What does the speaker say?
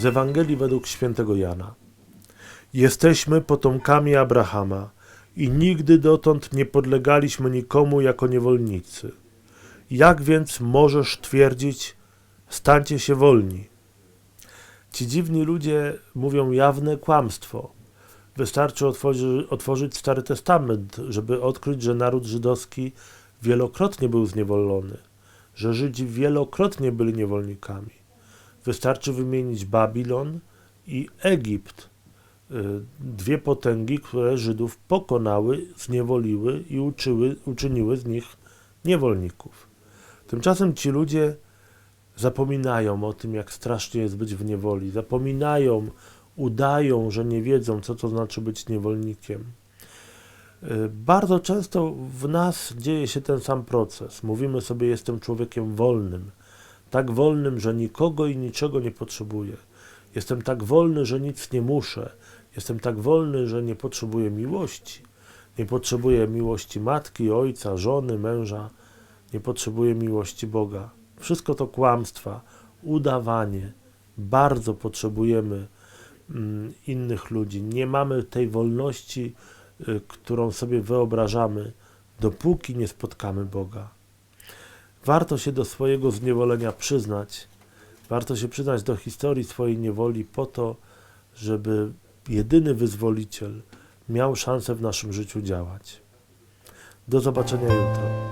Z Ewangelii według świętego Jana. Jesteśmy potomkami Abrahama i nigdy dotąd nie podlegaliśmy nikomu jako niewolnicy. Jak więc możesz twierdzić, stańcie się wolni? Ci dziwni ludzie mówią jawne kłamstwo. Wystarczy otworzy, otworzyć Stary Testament, żeby odkryć, że naród żydowski wielokrotnie był zniewolony, że Żydzi wielokrotnie byli niewolnikami. Wystarczy wymienić Babilon i Egipt, y, dwie potęgi, które Żydów pokonały, zniewoliły i uczyły, uczyniły z nich niewolników. Tymczasem ci ludzie zapominają o tym, jak strasznie jest być w niewoli, zapominają, udają, że nie wiedzą, co to znaczy być niewolnikiem. Y, Bardzo często w nas dzieje się ten sam proces. Mówimy sobie, jestem człowiekiem wolnym, tak wolnym, że nikogo i niczego nie potrzebuję. Jestem tak wolny, że nic nie muszę. Jestem tak wolny, że nie potrzebuję miłości. Nie potrzebuję miłości matki, ojca, żony, męża. Nie potrzebuję miłości Boga. Wszystko to kłamstwa, udawanie. Bardzo potrzebujemy mm, innych ludzi. Nie mamy tej wolności, y, którą sobie wyobrażamy, dopóki nie spotkamy Boga. Warto się do swojego zniewolenia przyznać. Warto się przyznać do historii swojej niewoli po to, żeby jedyny wyzwoliciel miał szansę w naszym życiu działać. Do zobaczenia jutro.